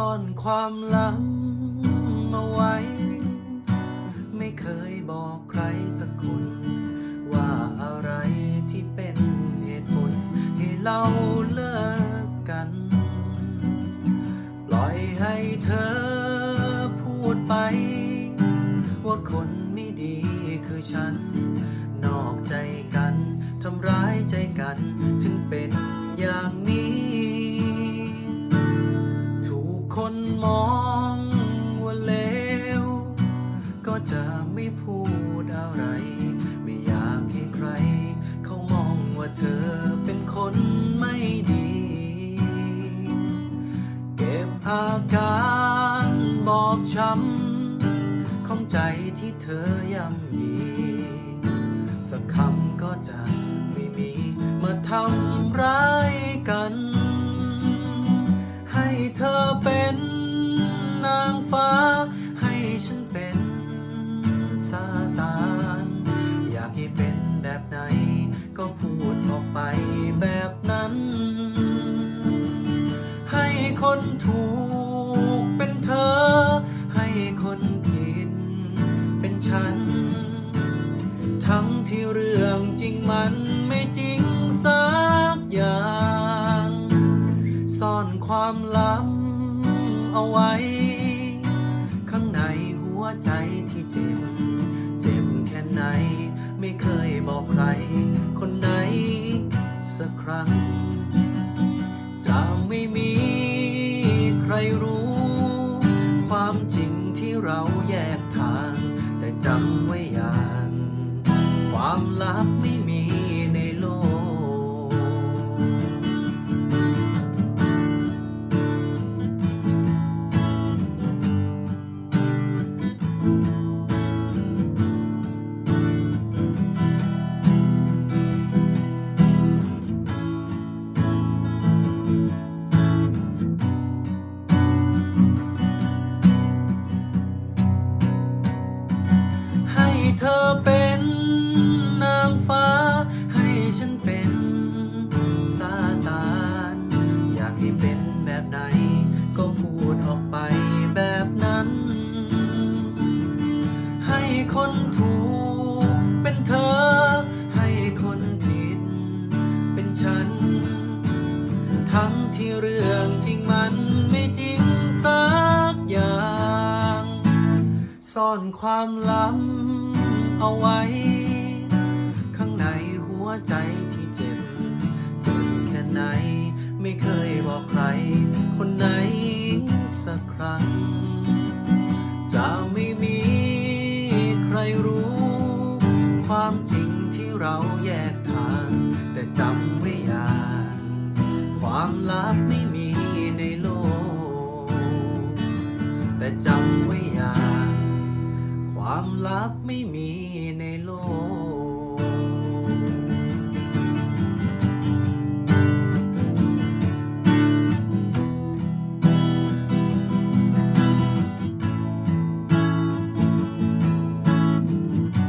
ซ่อนความลับมาไว้ ไม่เคยบอกใครสักคน ว่าอะไรที่เป็นเหตุผล ให้เราเลิกกัน ปล่อยให้เธอพูดไป ว่าคนไม่ดีคือฉัน นอกใจกัน ทำร้ายใจกัน ถึงเป็นอย่างนี้ คนมองว่าเลว ก็จะไม่พูดอะไร ไม่อยากให้ใคร เขามองว่าเธอเป็นคนไม่ดี เก็บอาการบอบช้ำของใจที่เธอย่ำยีสักคำก็จะไม่มีมาทำร้าย คนถูกเป็นเธอ ให้คนผิดเป็นฉัน ทั้งที่เรื่องจริงมันไม่จริงสักอย่าง ซ่อนความลับเอาไว้ ข้างในหัวใจที่เจ็บ เจ็บแค่ไหน ไม่เคยบอกใคร คนไหนสักครั้งจะไม่มี รรู้ ความจริงที่เราแยกทาง แต่จำไว้อย่าง ความลับ อเป็นนางฟ้า ให้ฉันเป็นซาตานอยากให้เป็นแบบไหน ก็พูดออกไปแบบนั้น ให้คนถูกเป็นเธอ ให้คนผิดเป็นฉัน ทั้งที่เรื่องจริงมันไม่จริงสักอย่าง ซ่อนความลับ เอาไว้ ข้างในหัวใจที่เจ็บเจ็บแค่ไหน ไม่เคยบอกใคร คนไหนสักครั้ง จะไม่มีใครรู้ ความจริงที่เราแยกทาง แต่จำไว้อย่างความลับไม่มีในโลก แต่จำไว้ รักไม่มีในโลก